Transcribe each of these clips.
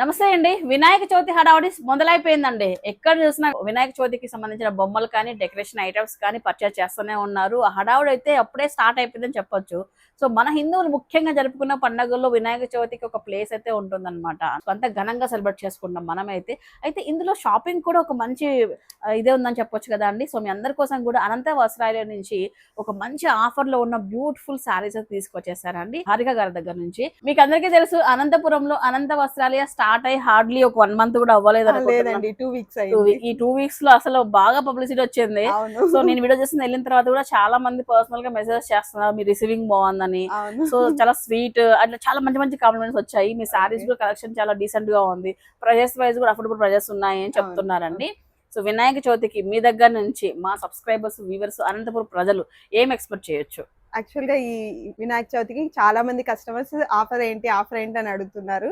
నమస్తే అండి. వినాయక చవితి హడావుడి మొదలైపోయిందండి. ఎక్కడ చూసినా వినాయక చవితికి సంబంధించిన బొమ్మలు కానీ డెకరేషన్ ఐటమ్స్ కానీ పర్చేస్ చేస్తూనే ఉన్నారు. ఆ హడావుడి అయితే అప్పుడే స్టార్ట్ అయిపోయిందని చెప్పొచ్చు. సో మన హిందువులు ముఖ్యంగా జరుపుకున్న పండుగల్లో వినాయక చవితికి ఒక ప్లేస్ అయితే ఉంటుందన్నమాట. అంత ఘనంగా సెలబ్రేట్ చేసుకుంటాం మనమైతే. అయితే ఇందులో షాపింగ్ కూడా ఒక మంచి ఇదే ఉందని చెప్పొచ్చు కదా అండి. సో మీ అందరి కోసం కూడా అనంత వస్త్రాలయ నుంచి ఒక మంచి ఆఫర్లో ఉన్న బ్యూటిఫుల్ శారీస్ తీసుకొచ్చేసారండి. హారిక గారి దగ్గర నుంచి. మీకు అందరికీ తెలుసు అనంతపురంలో అనంత వస్త్రాలయ స్టార్ట్ అయ్యి హార్డ్లీ ఒక వన్ మంత్ కూడా అవ్వలేదు. లేదండి టూ వీక్స్ ఈ టూ వీక్స్లో అసలు బాగా పబ్లిసిటీ వచ్చింది. సో నేను వీడియో చేసిన వెళ్ళిన తర్వాత కూడా చాలా మంది పర్సనల్గా మెసేజ్ చేస్తున్నారు మీ రిసీవింగ్ బాగుందని. సో చాలా స్వీట్ అట్లా చాలా మంచి మంచి కాంప్లిమెంట్స్ వచ్చాయి. మీ సారీస్ కూడా కలెక్షన్ చాలా డీసెంట్గా ఉంది. ప్రైజెస్ వైజ్ కూడా అఫోర్డబుల్ ప్రైజెస్ ఉన్నాయి అని చెప్తున్నారండి. సో వినాయక చవితికి మీ దగ్గర నుంచి మా సబ్స్క్రైబర్స్ వ్యూవర్స్ అనంతపురం ప్రజలు ఏం ఎక్స్పెక్ట్ చేయొచ్చు? యాక్చువల్గా ఈ వినాయక చవితికి చాలా మంది కస్టమర్స్ ఆఫర్ ఏంటి ఆఫర్ ఏంటి అని అడుగుతున్నారు.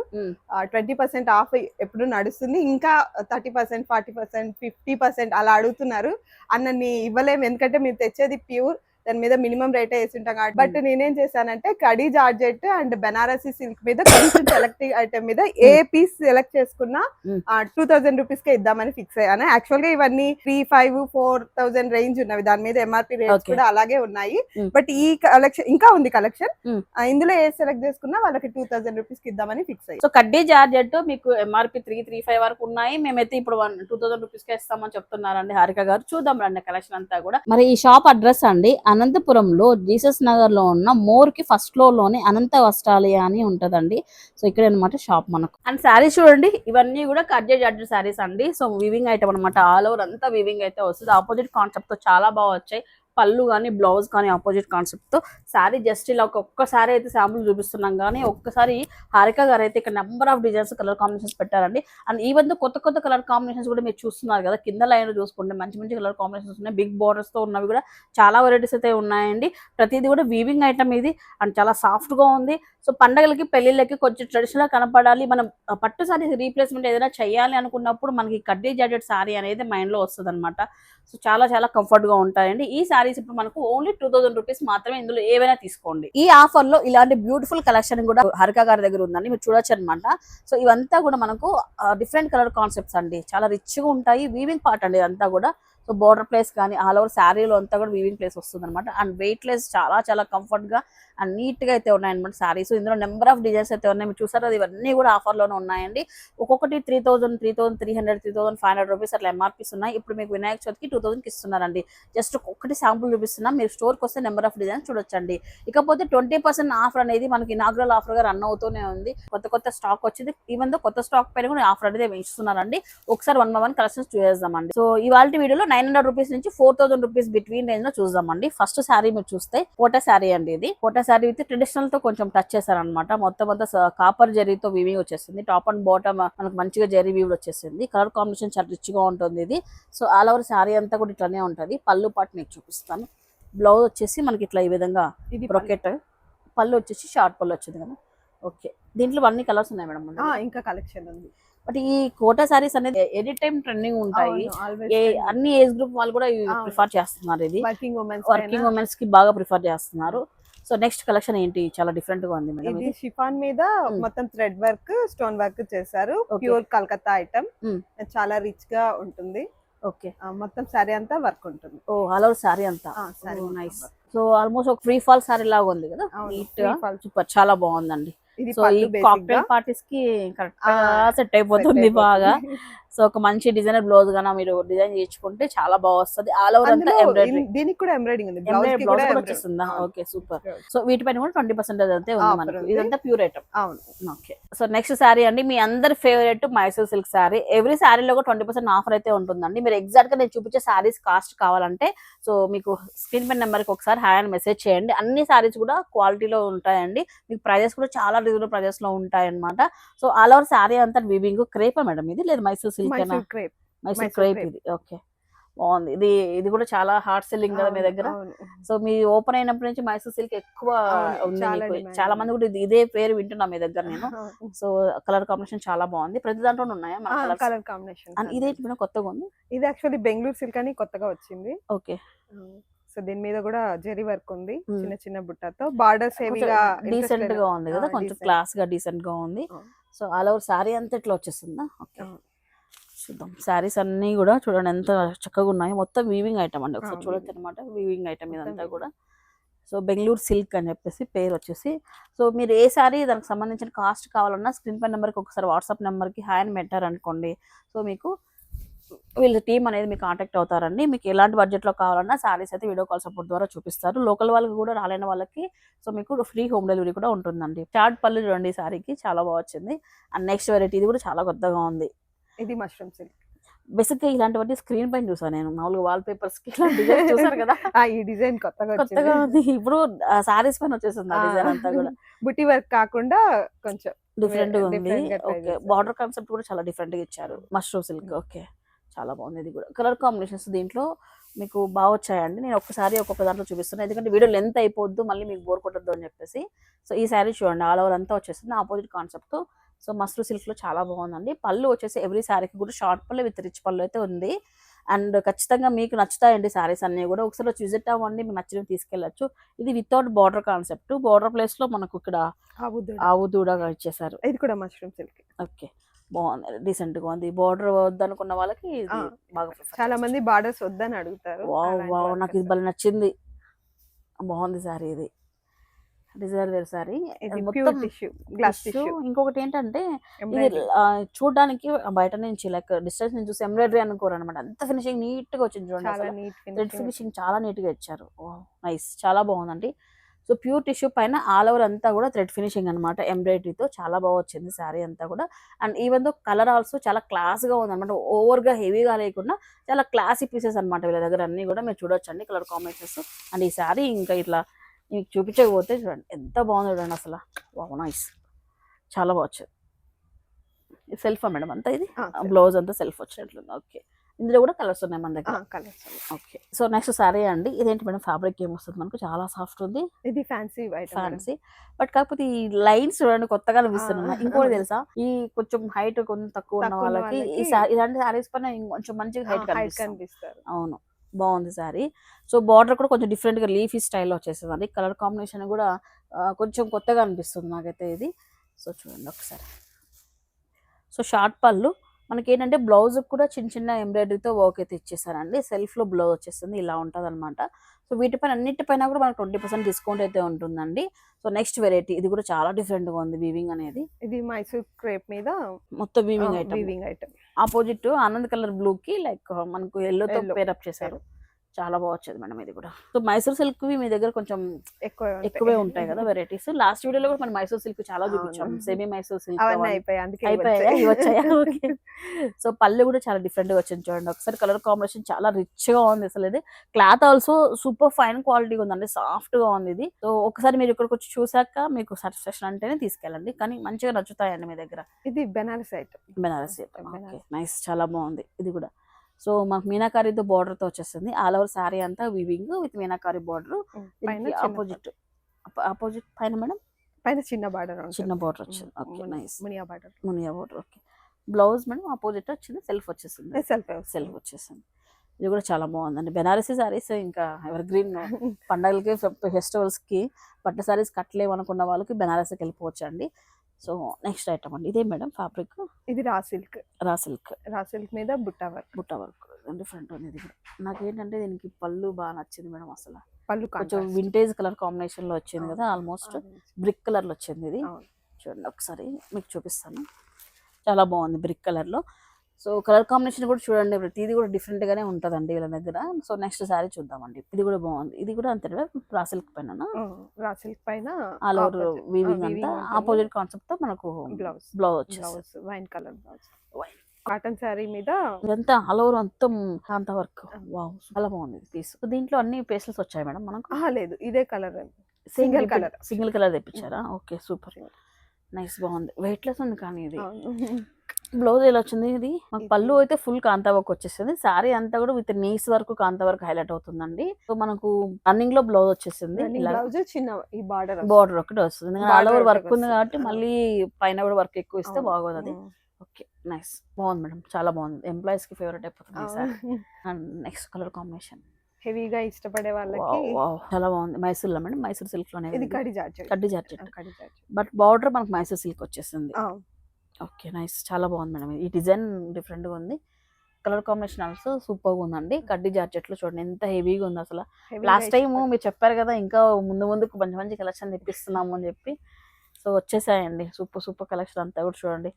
ట్వంటీ పర్సెంట్ ఆఫ్ ఎప్పుడు నడుస్తుంది ఇంకా thirty percent forty percent fifty percent అలా అడుగుతున్నారు అన్నని ఇవ్వలేము ఎందుకంటే మీరు తెచ్చేది ప్యూర్ దాని మీద మినిమం రేటే వేసి ఉంటాం కాబట్టి. బట్ నేనేం చేశానంటే కడీ జార్జెట్ అండ్ బెనారసీ సిల్క్ మీద కొంచెం సెలెక్టివ్ ఐటమ్ మీద ఏ పీస్ సెలెక్ట్ చేసుకున్నా. టూ థౌసండ్ రూపీస్ కే ఇద్దామని ఫిక్స్ అయ్యాను. యాక్చువల్గా ఇవన్నీ three five four thousand range ఉన్నవి. దాని మీద ఎంఆర్పి రేట్స్. కూడా అలాగే ఉన్నాయి. బట్ ఈ కలెక్షన్ ఇంకా ఉంది కలెక్షన్. ఇందులో ఏ సెలెక్ట్ చేసుకున్నా వాళ్ళకి టూ థౌసండ్ రూపీస్కి ఇద్దామని ఫిక్స్ అయ్యి సో కడ్డీ జార్జెట్ మీకు ఎంఆర్పి త్రీ త్రీ ఫైవ్ వరకు ఉన్నాయి. మేమైతే ఇప్పుడు వన్ టూ థౌసండ్ రూపీస్కి ఇస్తామని చెప్తున్నారండి హారిక గారు. చూద్దాం రండి కలెక్షన్ అంతా కూడా. మరి ఈ షాప్ అడ్రస్ అండి అనంతపురంలో జీసస్ నగర్లో ఉన్న మోర్కి ఫస్ట్ ఫ్లోర్లోని అనంత వస్త్రాలయ అని ఉంటదండి. సో ఇక్కడ అనమాట షాప్ మనకు. అండ్ శారీస్ చూడండి ఇవన్నీ కూడా కర్జే జార్జెట్ శారీస్ అండి. సో వివింగ్ ఐటమ్ అనమాట ఆల్ ఓవర్ అంతా వివింగ్ అయితే వస్తుంది. ఆపోజిట్ కాన్సెప్ట్తో చాలా బాగా వచ్చాయి. పళ్ళు కానీ బ్లౌజ్ కానీ ఆపోజిట్ కాన్సెప్ట్తో శారీ జస్ట్ ఇలా ఒక ఒక్క శారీ అయితే శాంపుల్ చూపిస్తున్నాం కానీ ఒక్కసారి హారిక గారు అయితే ఇక్కడ number of designs colour combinations పెట్టారండి. అండ్ ఈవెన్ కొత్త కొత్త కలర్ కాంబినేషన్స్ కూడా మీరు చూస్తున్నారు కదా కింద లైన్ చూసుకుంటే మంచి మంచి కలర్ కాంబినేషన్స్ ఉన్నాయి. బిగ్ బోర్డర్స్తో ఉన్నవి కూడా చాలా వెరైటీస్ అయితే ఉన్నాయండి. ప్రతిదీ కూడా వీవింగ్ ఐటమ్ ఇది. అండ్ చాలా సాఫ్ట్గా ఉంది. సో పండగలకి పెళ్ళిళ్ళకి కొంచెం ట్రెడిషనల్ కనపడాలి. మనం పట్టు సారీ రీప్లేస్మెంట్ ఏదైనా చేయాలి అనుకున్నప్పుడు మనకి కడ్డీ జాడెడ్ సారీ అనేది మైండ్లో వస్తుంది అనమాట సో చాలా చాలా కంఫర్ట్గా ఉంటాయండి. ఈ సారీస్ ఇప్పుడు మనకు ఓన్లీ టూ థౌసండ్ రూపీస్ మాత్రమే ఇందులో ఏవైనా తీసుకోండి. ఈ ఆఫర్లో ఇలాంటి బ్యూటిఫుల్ కలెక్షన్ కూడా హరికా గారి దగ్గర ఉందండి. మీరు చూడొచ్చు అనమాట సో ఇవంతా కూడా మనకు డిఫరెంట్ కలర్ కాన్సెప్ట్స్ అండి. చాలా రిచ్గా ఉంటాయి. వీవింగ్ పార్ట్ అండి ఇదంతా కూడా. సో బోర్డర్ ప్లేస్ కానీ ఆల్ ఓవర్ శారీలో అంతా కూడా వీవింగ్ ప్లేస్ వస్తుంది అనమాట అండ్ వెయిట్ లెస్ చాలా చాలా కంఫర్ట్గా అండ్ నీట్గా అయితే ఉన్నాయి అనమాట శారీస్ ఇందులో నెంబర్ ఆఫ్ డిజైన్స్ అయితే ఉన్నాయి. మీరు చూసారు అది ఇవన్నీ కూడా ఆఫర్లోనే ఉన్నాయండి. ఒక్కొక్కటి three thousand three thousand three hundred three thousand five hundred rupees అట్లా ఎంఆర్పీస్ ఉన్నాయి. ఇప్పుడు మీకు వినాయక చవితికి టూ థౌసండ్కి ఇస్తున్నారండి. జస్ట్ ఒక్కటి శాంపుల్ చూపిస్తున్నా మీరు స్టోర్కి వస్తే నెంబర్ ఆఫ్ డిజైన్స్ చూడొచ్చండి. ఇకపోతే ట్వంటీ పర్సెంట్ ఆఫర్ అనేది మనకి ఇనాగ్రల్ ఆఫర్గా రన్ అవుతూనే ఉంది. కొత్త కొత్త స్టాక్ వచ్చింది. ఈవెన్ దో కొత్త స్టాక్ పైన కూడా ఆఫర్ అనేది ఇస్తున్నారండి ఒకసారి వన్ బై వన్ కలెక్షన్స్ చూసేద్దామండి. సో ఇవాళ వీడియోలో నైన్ హండ్రెడ్ రూపీస్ నుంచి ఫోర్ థౌసండ్ రూపీస్ బిట్వీన్ రేంజ్లో చూద్దామండి. ఫస్ట్ శారీ మీరు చూస్తే కోట శారీ అండి ఇది. కోట శారీ విత్ ట్రెడిషనల్తో కొంచెం టచ్ చేశారనమాట మొత్తం అంతా కాపర్ జరీతో వీవింగ్ వచ్చేసింది. టాప్ అండ్ బాటమ్ మనకు మంచిగా జరీ వీవ్ వచ్చేసింది. కలర్ కాంబినేషన్ చాలా రిచ్గా ఉంటుంది ఇది. సో ఆల్ ఓవర్ శారీ అంతా కూడా ఇట్లానే ఉంటుంది. పళ్ళు పాటు మీకు చూపిస్తాను. బ్లౌజ్ వచ్చేసి మనకి ఇట్లా ఈ విధంగా ఇది బ్రొకెట్ పళ్ళు. వచ్చేసి షార్ట్ పళ్ళు వచ్చింది కదా. ఓకే దీంట్లో అన్ని కలర్స్ ఉన్నాయి మేడం ఇంకా కలెక్షన్ ఉంది. బట్ ఈ కోటా సారీస్ అనేది ఎనీ టైం ట్రెండింగ్ ఉంటాయి. అన్ని ఏజ్ గ్రూప్ వాళ్ళు కూడా. ప్రిఫర్ చేస్తున్నారు ఇది. వర్కింగ్ ఉమెన్స్కి బాగా ప్రిఫర్ చేస్తున్నారు. సో నెక్స్ట్ కలెక్షన్ ఏంటి చాలా డిఫరెంట్గా ఉంది మేడం ఇది షిఫాన్ మీద. మొత్తం థ్రెడ్ వర్క్ స్టోన్ వర్క్ చేశారు. Pure Calcutta item. చాలా రిచ్గా ఉంటుంది ఓకే మొత్తం సారీ అంతా వర్క్ ఉంటుంది ఓ ఆల్ ఓవర్ సారీ అంతా నైస్. సో ఆల్మోస్ట్ ఒక ఫ్రీ ఫాల్ సారీ లాగా ఉంది కదా నీట్. సూపర్ చాలా బాగుందండి సో ఈ. కాక్టైల్ పార్టీస్కి కరెక్ట్ సెట్ అయిపోతుంది బాగా. సో ఒక మంచి డిజైనర్ బ్లౌజ్ గానా మీరు డిజైన్ చేయించుకుంటే చాలా బాగా వస్తుంది. ఆల్ ఓవర్ అంతా ఎంబ్రాయిడరీ దీనికి కూడా ఎంబ్రాయిడింగ్ ఉంది. బ్లౌజ్కి కూడా. వచ్చేస్తుందా. Okay super. సో వీటిపైన కూడా ట్వంటీ పర్సెంటేజ్ అయితే ఉంది మనకు. ఇదంతా ప్యూర్ ఐటమ్ అవును. ఓకే సో నెక్స్ట్ శారీ అండి మీ అందరి favourite Mysore silk sari every శారీలో కూడా ట్వంటీ పర్సెంట్ ఆఫర్ అయితే ఉంటుందండి. మీరు ఎగ్జాక్ట్గా నేను చూపించే శారీస్ కాస్ట్ కావాలంటే సో మీకు స్క్రీన్ పైన నెంబర్కి ఒకసారి హాయ్ అని మెసేజ్ చేయండి. అన్ని శారీస్ కూడా క్వాలిటీలో ఉంటాయండి. మీకు ప్రైజెస్ కూడా చాలా రీజనబుల్ ప్రైజెస్లో ఉంటాయి అనమాట సో ఆల్ ఓవర్ శారీ అంతా వీవింగ్ క్రేపా మేడం ఇది? లేదు Mysore silk crepe. Mysore crepe. ఇది. ఓకే. బాగుంది. ఇది ఇది కూడా చాలా హార్డ్ సెల్లింగ్ కదా మీ దగ్గర? సో మీ ఓపెన్ అయినప్పటి నుంచి మైసూర్ సిల్క్ ఎక్కువ ఉంది చాలా మంది కూడా ఇది- పేరు వింటున్నా మీ దగ్గర నేను. సో కలర్ కాంబినేషన్ చాలా బాగుంది. ప్రతి దాంట్లో ఉన్నాయా మన కలర్ కాంబినేషన్ ఇదేంటి మేడం కొత్తగా ఉంది? ఇది యాక్చువల్లీ బెంగళూరు సిల్క్ అని కొత్తగా వచ్చింది. ఓకే. సో దీని మీద కూడా జెరీ వర్క్ ఉంది. చిన్న చిన్న బుట్టతో. బార్డర్స్ హెవీగా డీసెంట్గా ఉంది కదా? కొంచెం. క్లాస్గా డీసెంట్గా ఉంది. సో ఆల్ ఓవర్ శారీ అంతా ఇట్లా వచ్చేస్తుందా? ఓకే. చూద్దాం. శారీస్ అన్నీ కూడా చూడండి ఎంత చక్కగా ఉన్నాయి. మొత్తం వీవింగ్ ఐటమ్ అండి. ఒకసారి చూడొచ్చు. అనమాట వీవింగ్ ఐటమ్ ఇదంతా. కూడా. సో బెంగళూరు సిల్క్ అని చెప్పేసి పేరు వచ్చేసి. సో మీరు ఏ శారీ దానికి సంబంధించిన కాస్ట్ కావాలన్నా స్క్రీన్ పై నెంబర్కి ఒకసారి వాట్సాప్ నెంబర్కి హాయ్ అని పెట్టారనుకోండి సో మీకు వీళ్ళ టీం అనేది మీకు కాంటాక్ట్ అవుతారండి. మీకు ఎలాంటి బడ్జెట్లో కావాలన్నా శారీస్ అయితే వీడియో కాల్ సపోర్ట్ ద్వారా చూపిస్తారు. లోకల్ వాళ్ళకి కూడా రాలేని వాళ్ళకి సో మీకు ఫ్రీ హోమ్ డెలివరీ కూడా ఉంటుందండి. చాట్ పళ్ళు చూడండి ఈ శారీకి చాలా బాగా వచ్చింది. అండ్ నెక్స్ట్ వెరైటీ ఇది కూడా చాలా కొత్తగా ఉంది. ఇది మష్రూమ్ సిల్క్ బేసిక్గా ఇలాంటివన్నీ స్క్రీన్ పైన చూసాను నేను. మామూలుగా వాల్ పేపర్స్కి డిజైన్ చూసారు కదా? ఈ డిజైన్ కొత్తగా కొత్తగా ఇప్పుడు సారీస్ పైన వచ్చేసింది డిజైన్ అంతా కూడా. బుట్టి వర్క్ కాకుండా కొంచెం డిఫరెంట్గా ఉంది. ఓకే. బార్డర్ కాన్సెప్ట్ కూడా చాలా డిఫరెంట్గా ఇచ్చారు. మష్రూమ్ సిల్క్ ఓకే చాలా బాగుంది ఇది కూడా. కలర్ కాంబినేషన్స్ దీంట్లో మీకు బాగా వచ్చాయండి. నేను ఒక్కసారి ఒక్కొక్క దాంట్లో చూపిస్తున్నాను ఎందుకంటే వీడియో లెంత్ అయిపోద్దు మళ్ళీ మీకు బోర్ కొట్టద్దు అని చెప్పేసి. సో ఈ శారీ చూడండి. ఆల్ ఓవర్ అంతా వచ్చేసింది. ఆపోజిట్ కాన్సెప్ట్ సో మస్ట్రూ సిల్క్లో చాలా బాగుందండి. పళ్ళు వచ్చేసి ఎవ్రీ శారీకి కూడా షార్ట్ పళ్ళు విత్ రిచ్ పళ్ళు అయితే ఉంది. అండ్ ఖచ్చితంగా మీకు నచ్చుతాయండి శారీస్ అన్ని కూడా. ఒకసారి వచ్చి విజిట్ అవ్వండి మీకు నచ్చినవి తీసుకెళ్ళచ్చు. ఇది వితౌట్ బార్డర్ కాన్సెప్ట్. బార్డర్ ప్లేస్లో మనకు ఇక్కడ ఆవు దూడ. ఆవు దూడగా ఇచ్చేసారు. ఇది కూడా మష్రూమ్ సిల్క్. ఓకే. బాగుంది డీసెంట్గా ఉంది. బార్డర్ వద్దనుకున్న వాళ్ళకి బాగా చాలా. మంది బార్డర్స్ వద్దని అడుగుతారు. నాకు ఇది. భలే నచ్చింది. బాగుంది సారీ ఇది. డిజైర్ వేర్ సారీ మొత్తం ప్యూర్ టిష్యూ ఇంకొకటి ఏంటంటే ఇది చూడడానికి బయట నుంచి లైక్ డిస్టెన్స్ నుంచి చూసి ఎంబ్రాయిడరీ అనుకోరు అనమాట అంత ఫినిషింగ్ నీట్గా వచ్చింది చూడండి ఫినిషింగ్ చాలా నీట్గా ఇచ్చారు నైస్. చాలా బాగుందండి. సో ప్యూర్ టిష్యూ పైన ఆల్ ఓవర్ అంతా కూడా థ్రెడ్ ఫినిషింగ్ అనమాట ఎంబ్రాయిడరీతో చాలా బాగా వచ్చింది శారీ అంతా కూడా. And even though colour also చాలా క్లాస్గా ఉంది అనమాట ఓవర్గా హెవీగా లేకుండా చాలా క్లాసీ పీసెస్ అనమాట వీళ్ళ దగ్గర అన్ని కూడా మీరు చూడొచ్చండి కలర్ కాంబినేషన్స్. అండ్ ఈ శారీ ఇంకా ఇట్లా మీకు చూపించకపోతే చూడండి ఎంత బాగుంది చూడండి అసలు. వావ్ నైస్ చాలా బాగా సెల్ఫ్ మేడం అంతా ఇది? బ్లౌజ్ అంతా సెల్ఫ్ వచ్చినట్లుంది ఓకే ఇందులో కూడా కలర్స్ ఉన్నాయి మన దగ్గర. Colours okay so next sari అండి. ఇదేంటి మేడం? ఫ్యాబ్రిక్ ఏం వస్తుంది మనకు? చాలా సాఫ్ట్ ఉంది. ఇది ఫ్యాన్సీ ఫ్యాన్సీ బట్ కాకపోతే ఈ లైన్స్ చూడండి కొత్తగా అనిపిస్తున్నాయి ఆ. ఇంకోటి తెలుసా? ఈ కొంచెం హైట్ కొంచెం తక్కువ ఉన్న వాళ్ళకి ఈ ఇలాంటి సారీస్ పైన ఇంకొంచెం మంచిగా హైట్ కనిపిస్తారు. అవును. బాగుంది సారీ సో బార్డర్ కూడా కొంచెం డిఫరెంట్గా లీఫీ స్టైల్లో వచ్చేసింది కలర్ కాంబినేషన్ కూడా కొంచెం కొత్తగా అనిపిస్తుంది నాకైతే ఇది. సో చూడండి ఒకసారి. సో షార్ట్ పళ్ళు మనకి ఏంటంటే బ్లౌజ్ కూడా చిన్న చిన్న ఎంబ్రాయిడరీతో వర్క్ అయితే ఇచ్చేసారండి. సెల్ఫ్లో బ్లౌజ్ వచ్చేస్తుంది ఇలా ఉంటుంది అనమాట సో వీటిపైన అన్నిటిపైన కూడా మనకు ట్వంటీ పర్సెంట్ డిస్కౌంట్ అయితే ఉంటుందండి. సో నెక్స్ట్ వెరైటీ ఇది కూడా చాలా డిఫరెంట్గా ఉంది వీవింగ్ అనేది. ఇది మైసూర్ క్రేప్ మీద మొత్తం weaving item weaving item opposite Anand colour blue కి లైక్ మనకు ఎల్లో తో Yellow. పేరప్ చేశారు. చాలా బాగా వచ్చేది మేడం ఇది కూడా. సో మైసూర్ సిల్క్ మీ దగ్గర కొంచెం ఎక్కువ ఎక్కువే ఉంటాయి కదా వెరైటీస్ లాస్ట్ వీడియోలో కూడా మనం మైసూర్ సిల్క్ చాలా చూపించాం. సెమీ మైసూర్ సిల్క్ అయిపోయాయి. వచ్చాయి. ఓకే. సో పళ్ళు కూడా చాలా డిఫరెంట్గా వచ్చింది చూడండి. ఒకసారి కలర్ కాంబినేషన్ చాలా రిచ్గా ఉంది అసలు ఇది. Cloth also super fine quality ఉందండి. సాఫ్ట్గా ఉంది ఇది. సో ఒకసారి మీరు ఇక్కడికి వచ్చి చూసాక మీకు సాటిస్ఫాక్షన్ అంటేనే తీసుకెళ్ళండి. కానీ మంచిగా నచ్చుతాయండి మీ దగ్గర. ఇది బెనారస్ ఐటమ్. బెనారసి బెనారసి. నైస్ చాలా బాగుంది. ఇది కూడా. సో మాకు మీనాకారితో border తో వచ్చేస్తుంది. ఆల్ ఓవర్ శారీ అంతా weaving with meenakari border opposite opposite పైన మేడం? పైన చిన్న బార్డర్ చిన్న బార్డర్ వచ్చింది. Okay nice Muniya border Muniya border okay blouse madam opposite వచ్చింది సెల్ఫ్ వచ్చేసింది. సెల్ఫ్ సెల్ఫ్ వచ్చేసింది. ఇది కూడా చాలా బాగుందండి. బెనారసీ సారీస్ ఇంకా ఎవర్ గ్రీన్ పండగలకి ఫెస్టివల్స్కి పట్టు సారీస్ కట్టలేవు అనుకున్న వాళ్ళకి బెనారసీకి వెళ్ళిపోవచ్చు అండి సో నెక్స్ట్ ఐటమ్ అండి. ఇదే మేడం ఫ్యాబ్రిక్ ఇది raw silk raw silk raw silk మీద బుట్ట వర్క్ బుట్ట వర్క్ డిఫరెంట్ ఉంది ఇది కూడా. నాకేంటంటే దీనికి పళ్ళు బాగా నచ్చింది మేడం అసలు. పళ్ళు కొంచెం. వింటేజ్ కలర్ కాంబినేషన్లో వచ్చింది కదా ఆల్మోస్ట్. బ్రిక్ కలర్లో వచ్చింది ఇది. చూడండి ఒకసారి మీకు చూపిస్తాను. చాలా బాగుంది బ్రిక్ కలర్లో. సో కలర్ కాంబినేషన్ కూడా చూడండి ప్రతిది కూడా డిఫరెంట్ గానే ఉంటదండి వీళ్ళ దగ్గర. సో నెక్స్ట్ సారీ చూద్దామండి. ఇది కూడా బాగుంది. ఇది కూడా అంతే రా సిల్క్ పైన ఆ, రా సిల్క్ పైన ఆల్ ఓవర్ వీవింగ్ అంతా ఆపోజిట్ కాన్సెప్ట్తో మనకు blouse blouse blouse wine colour blouse. Cotton sari మీద ఇదంతా ఆల్ ఓవర్ మొత్తం కాంత వర్క్ వావ్ చాలా బాగుంది పీస్ దీంట్లో అన్ని పేస్టల్స్ వచ్చాయి మేడం మనకు? లేదు. ఇదే colour single. Colour single colour తెప్పించారా? Okay super nice బాగుంది. వెయిట్ లెస్ ఉంది కానీ ఇది. బ్లౌజ్ ఎలా వచ్చింది ఇది? మాకు పళ్ళు అయితే ఫుల్ కాంతా వర్క్ వచ్చేసింది. సారీ అంతా కూడా విత్ నీస్ వరకు కాంతా వర్క్ హైలైట్ అవుతుందండి. సో మనకు రన్నింగ్లో బ్లౌజ్ వచ్చేసింది. చిన్న ఈ బార్డర్ బార్డర్ ఒకటి వస్తుంది. ఆల్ ఓవర్ వర్క్ ఉంది. కాబట్టి. మళ్ళీ పైన కూడా వర్క్ ఎక్కువ ఇస్తే బాగోదు అది. ఓకే నైస్ బాగుంది మేడం. చాలా బాగుంది. ఎంప్లాయీస్కి ఫేవరెట్ అయిపోతుంది sari. And next colour combination హెవీగా ఇష్టపడే వాళ్ళకి చాలా బాగుంది. మైసూర్లో మేడం. మైసూర్ సిల్క్లోనే ఇది జార్జెట్. కడ్డి జార్జెట్. బట్ బార్డర్ మనకు మైసూర్ సిల్క్ వచ్చేసింది. Okay nice. చాలా బాగుంది మేడం. ఈ డిజైన్ డిఫరెంట్గా ఉంది. కలర్ కాంబినేషన్ ఆల్సో సూపర్గా ఉందండి. కడ్డీ జార్జెట్లో చూడండి ఎంత హెవీగా ఉంది అసలు. లాస్ట్ weight టైం కూడా. మీరు చెప్పారు కదా ఇంకా ముందు ముందుకు మంచి మంచి కలెక్షన్ తెప్పిస్తున్నాము అని చెప్పి. సో వచ్చేసాయండి. సూపర్ సూపర్ కలెక్షన్ అంతా కూడా చూడండి.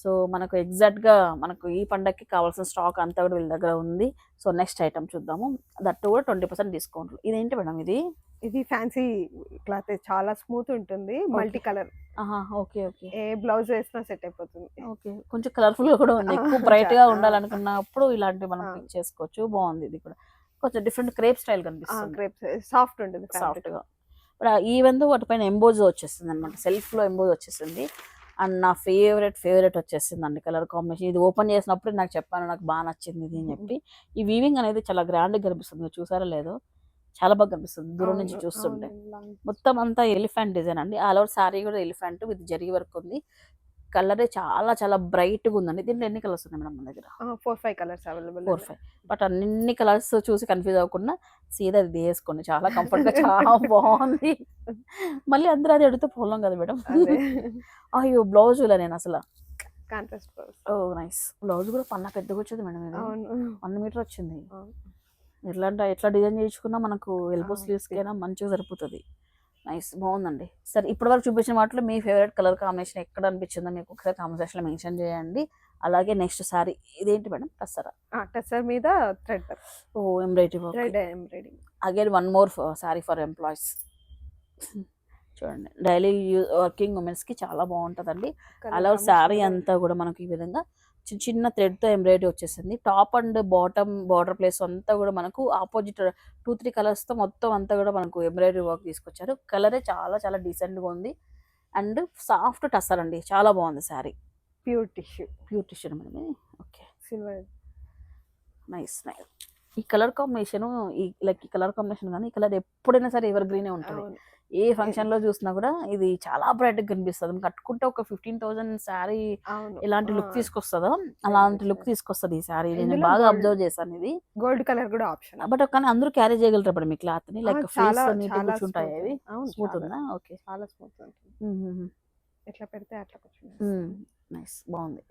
సో మనకు exact గా మనకు ఈ పండగకి కావాల్సిన స్టాక్ అంతా కూడా వీళ్ళ దగ్గర ఉంది. సో నెక్స్ట్ ఐటమ్ చూద్దాము. దట్టు కూడా ట్వంటీ పర్సెంట్ డిస్కౌంట్ ఇదేంటి మేడం ఇది? ఇది ఫ్యాన్సీ క్లాత్. చాలా స్మూత్ ఉంటుంది. Multi colour. Okay okay. ఏ బ్లౌజ్ వేసినా సెట్ అయిపోతుంది. ఓకే. కొంచెం కలర్ఫుల్ కూడా ఉంది. ఎక్కువ బ్రైట్గా. ఉండాలనుకున్నప్పుడు ఇలాంటివి మనం. పిక్ చేసుకోవచ్చు. బాగుంది ఇది కూడా. కొంచెం డిఫరెంట్ క్రేప్ స్టైల్ కనిపిస్తుంది. క్రేప్స్ సాఫ్ట్ ఉంటుంది సాఫ్ట్గా ఈవెన్ వాటిపైన ఎంబోజ్ వచ్చేస్తుంది అనమాట సెల్ఫ్లో ఎంబోజ్ వచ్చేసింది. అండ్ నా ఫేవరెట్ ఫేవరెట్ వచ్చేసింది అండి కలర్ కాంబినేషన్. ఇది ఓపెన్ చేసినప్పుడు నాకు చెప్పాను నాకు బాగా నచ్చింది ఇది అని చెప్పి. ఈ వీవింగ్ అనేది చాలా గ్రాండ్గా కనిపిస్తుంది. చూసారా లేదో? చాలా బాగా కనిపిస్తుంది దూరం నుంచి చూస్తుంటే. మొత్తం అంతా ఎలిఫెంట్ డిజైన్ అండి. ఆల్ ఓవర్ సారీ కూడా ఎలిఫెంట్ విత్ జరిగి వర్క్ ఉంది. కలర్ చాలా చాలా బ్రైట్గా ఉందండి. దీంట్లో ఎన్ని కలర్స్ ఉన్నాయి మేడం మన దగ్గర? Four five colours available four five. But అన్ని కలర్స్ చూసి కన్ఫ్యూజ్ అవ్వకుండా సీదా ఇది వేసుకోండి చాలా కంఫర్ట్గా చాలా బాగుంది. మళ్ళీ అందరూ అది అడిగితే పోలం కదా మేడం. అయ్యో బ్లౌజ్ ఇలా నేను అసలు. Contrast blouse. ఓ నైస్. బ్లౌజ్ కూడా పన్న పెద్దగా వచ్చింది మేడం ఇది. వన్ మీటర్ వచ్చింది. ఎట్లా ఎట్లా డిజైన్ చేయించుకున్నా మనకు ఎల్బో ఆ, స్లీవ్స్ see. కైనా మంచిగా సరిపోతుంది. నైస్ బాగుందండి. సరే ఇప్పటి వరకు చూపించిన వాటిలో మీ ఫేవరెట్ కలర్ కాంబినేషన్ ఎక్కడ అనిపించిందో మీకు ఒకసారి కామెంట్ సెక్షన్లో మెన్షన్ చేయండి. అలాగే నెక్స్ట్ సారీ ఇదేంటి మేడం? టస్సరా? టెసర్ మీద thread. Oh embroidery thread embroidering again one more sari for employees. చూడండి. డైలీ వర్కింగ్ ఉమెన్స్కి చాలా బాగుంటుందండి. అలా శారీ అంతా కూడా మనకి ఈ విధంగా చిన్న చిన్న thread తో ఎంబ్రాయిడరీ వచ్చేసింది. Top and bottom border place అంతా కూడా మనకు ఆపోజిట్ టూ త్రీ కలర్స్తో మొత్తం అంతా కూడా మనకు ఎంబ్రాయిడరీ వర్క్ తీసుకొచ్చారు. కలరే చాలా చాలా decent గా ఉంది. అండ్ సాఫ్ట్ టసర్ అండి. చాలా బాగుంది sari. Pure tissue. Pure tissue madam okay. Silver. Nice nice. ఈ కలర్ కాంబినేషన్ ఈ లైక్ ఈ కలర్ కాంబినేషన్ కానీ ఈ కలర్ ఎప్పుడైనా సరే ఎవర్ గ్రీనే ఉంటుంది. ఏ ఫంక్షన్లో చూసినా కూడా ఇది చాలా బ్రైట్గా కనిపిస్తుంది. కట్టుకుంటే ఒక ఫిఫ్టీన్ థౌసండ్ శారీ ఎలాంటి లుక్ తీసుకొస్తుందో అలాంటి లుక్ తీసుకొస్తుంది ఈ శారీ నేను బాగా అబ్జర్వ్ చేశాను ఇది. గోల్డ్ కలర్ కూడా ఆప్షన్ బట్ కానీ అందరూ క్యారీ చేయగలరు ఇప్పుడు మీ క్లాత్ని. లైక్ ఫేస్ కూర్చుంటాయి. అవి. స్మూత్. ఉందా? ఓకే చాలా స్మూత్ ఉంటుంది. ఎట్లా పెడితే అట్లా కూర్చుంది నైస్ బాగుంది.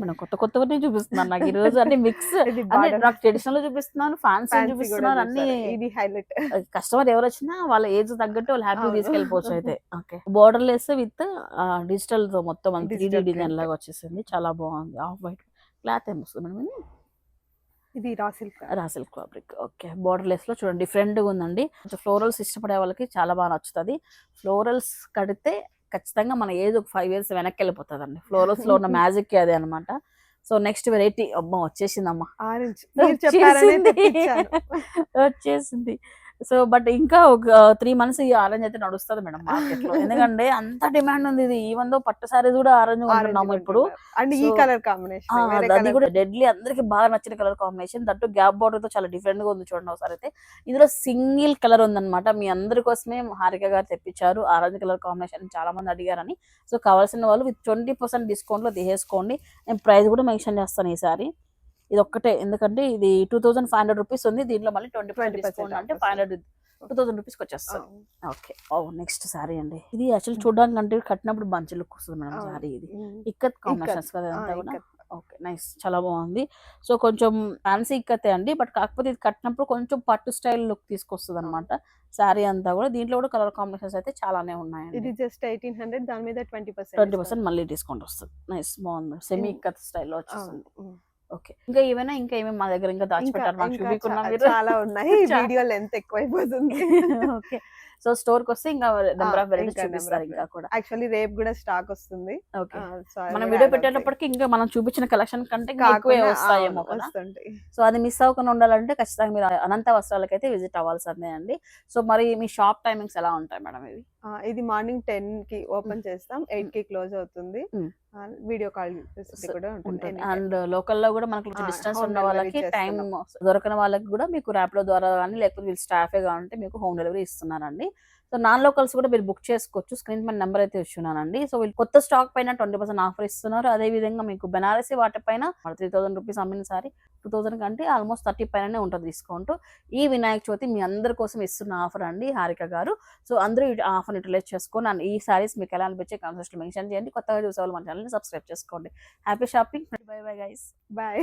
మేడం కొత్త కొత్తవన్నీ చూపిస్తున్నాను. నాకు ఈ రోజు అన్ని మిక్స్ నాకు ట్రెడిషనల్ చూపిస్తున్నాను ఫ్యాన్సీ చూపిస్తున్నాను అన్ని. ఇది హైలైట్ కస్టమర్ ఎవరు వచ్చినా వాళ్ళ ఏజ్ తగ్గట్టు వాళ్ళు హ్యాపీ. తీసుకెళ్ళిపోవచ్చు అయితే. ఓకే బోర్డర్ లెస్ విత్ డిజిటల్తో మొత్తం త్రీ Digital డిజైన్. లాగా వచ్చేసింది. చాలా బాగుంది. ఆఫ్ వైట్ క్లాత్ ఏం వస్తుంది ఇది? ఇది raw silk raw silk fabric okay border లెస్లో చూడండి డిఫరెంట్గా ఉందండి. ఫ్లోరల్స్ ఇష్టపడే వాళ్ళకి చాలా బాగా నచ్చుతుంది. ఫ్లోరల్స్ కడితే ఖచ్చితంగా మన ఏజ్ ఒక ఫైవ్ ఇయర్స్ వెనక్కి వెళ్ళిపోతుంది అండి ఫ్లోరల్స్లో ఉన్న మ్యాజిక్ అదే అనమాట సో నెక్స్ట్ వెరైటీ అబ్బా వచ్చేసిందమ్మా. వచ్చేసింది. వచ్చేసింది. సో బట్ ఇంకా ఒక త్రీ మంత్స్ ఈ ఆరెంజ్ అయితే నడుస్తుంది మేడం మార్కెట్లో ఎందుకంటే అంత డిమాండ్ ఉంది ఇది. ఈవెన్ దో పట్టు సారీస్ కూడా ఆరెంజ్ కొంటున్నాము ఇప్పుడు. అండ్ ఈ కలర్ కాంబినేషన్ అది కూడా డెడ్లీ అందరికి బాగా నచ్చిన కలర్ కాంబినేషన్ దట్టు గ్యాప్ బార్డర్తో చాలా డిఫరెంట్గా ఉంది చూడండి ఒకసారి అయితే. ఇందులో సింగిల్ కలర్ ఉందన్నమాట. మీ అందరి కోసమే హారిక గారు తెప్పించారు ఆరెంజ్ కలర్ కాంబినేషన్ చాలా మంది అడిగారని. సో కావాల్సిన వాళ్ళు విత్ ట్వంటీ పర్సెంట్ డిస్కౌంట్లో తీసేసుకోండి. నేను ప్రైస్ కూడా మెన్షన్ చేస్తాను ఈసారి ఇది ఒక్కటే ఎందుకంటే ఇది two thousand five hundred rupees ఉంది. దీంట్లో మళ్ళీ ట్వంటీ 20% డిస్కౌంట్ అంటే ఫైవ్ హండ్రెడ్ టూ థౌసండ్ రూపీస్కి వచ్చేస్తుంది. ఓకే. ఓ నెక్స్ట్ సారీ అండి. ఇది యాక్చువల్ చూడడానికి అంటే కట్టినప్పుడు మంచి లుక్ వస్తుంది మేడం. సారీ ఇది. ఇక్కత్ కాంబినేషన్స్ కదా అంతా కూడా. ఓకే నైస్ చాలా బాగుంది. సో కొంచెం ఫ్యాన్సీ ఇక్కతే అండి. బట్ కాకపోతే ఇది కట్టినప్పుడు కొంచెం పట్టు స్టైల్ లుక్ తీసుకొస్తుంది అనమాట శారీ అంతా కూడా. దీంట్లో కూడా కలర్ కాంబినేషన్స్ అయితే చాలానే ఉన్నాయండి. ఇది జస్ట్ ఎయిటీన్ హండ్రెడ్ దాని మీద ట్వంటీ పర్సెంట్ ట్వంటీ పర్సెంట్ మళ్ళీ డిస్కౌంట్ వస్తుంది. నైస్ బాగుంది. సెమీ ఇం- ఇక్కత్ స్టైల్లో వచ్చేస్తుంది. ఓకే. ఇంకా ఏమైనా ఇంకా ఏమేమి మా దగ్గర ఇంకా దాచిపెట్టారు? మాకు చూపించుకున్నా చాలా ఉన్నాయి. వీడియో లెంత్ ఎక్కువైపోతుంది. ఓకే. సో స్టోర్కి వస్తే ఇంకా నెంబర్ ఆఫ్ వెరైటీస్ చూపిస్తారు ఇంకా కూడా. యాక్చువల్లీ రేపు కూడా స్టాక్ వస్తుంది. ఓకే. మనం వీడియో. పెట్టేటప్పటికి ఇంకా మనం చూపించిన కలెక్షన్ కంటే ఎక్కువే వస్తాయేమో సో అది మిస్ అవ్వకుండా ఉండాలంటే ఖచ్చితంగా మీరు అనంత వస్త్రాలకి అయితే విజిట్ అవ్వాల్సిందే అండి సో మరి మీ షాప్ టైమింగ్స్ ఎలా ఉంటాయి మేడం ఇవి? ఆ, ఇది మార్నింగ్ టెన్కి ఓపెన్ చేస్తాం ఎయిట్కి క్లోజ్ అవుతుంది. వీడియో కాల్ కూడా ఉంటుంది. అండ్ లోకల్లో కూడా మనకు డిస్టెన్స్ ఉన్న వాళ్ళకి టైం. దొరకని వాళ్ళకి కూడా మీకు ర్యాపిడో ద్వారా కానీ లేకపోతే వీళ్ళు స్టాఫే కావాలంటే మీకు హోమ్ డెలివరీ ఇస్తున్నారండి. సో నాన్ లోకల్స్ కూడా మీరు బుక్ చేసుకోవచ్చు. స్క్రీన్ పైన నెంబర్ అయితే ఇస్తున్నానండి. సో వీళ్ళు కొత్త స్టాక్ పైన ట్వంటీ పర్సెంట్ ఆఫర్ ఇస్తున్నారు. అదే విధంగా మీకు బెనారసీ వాటి పైన త్రీ థౌసండ్ రూపీస్ అమ్మిన సారీ టూ థౌసండ్ కంటే ఆల్మోస్ట్ థర్టీ పైననే ఉంటుంది డిస్కౌంట్. ఈ వినాయక చవితి మీ అందరి కోసం ఇస్తున్న ఆఫర్ అండి హారిక గారు. సో అందరూ ఆఫర్ యూటిలైజ్ చేసుకొని అండ్ ఈ సారీస్ మీకు ఎలా అనిపించే కాన్సెస్ట్ మెన్షన్ చేయండి. కొత్తగా చూసే వాళ్ళు మన ఛానల్ని సబ్స్క్రైబ్ చేసుకోండి. Happy shopping. Bye bye guys bye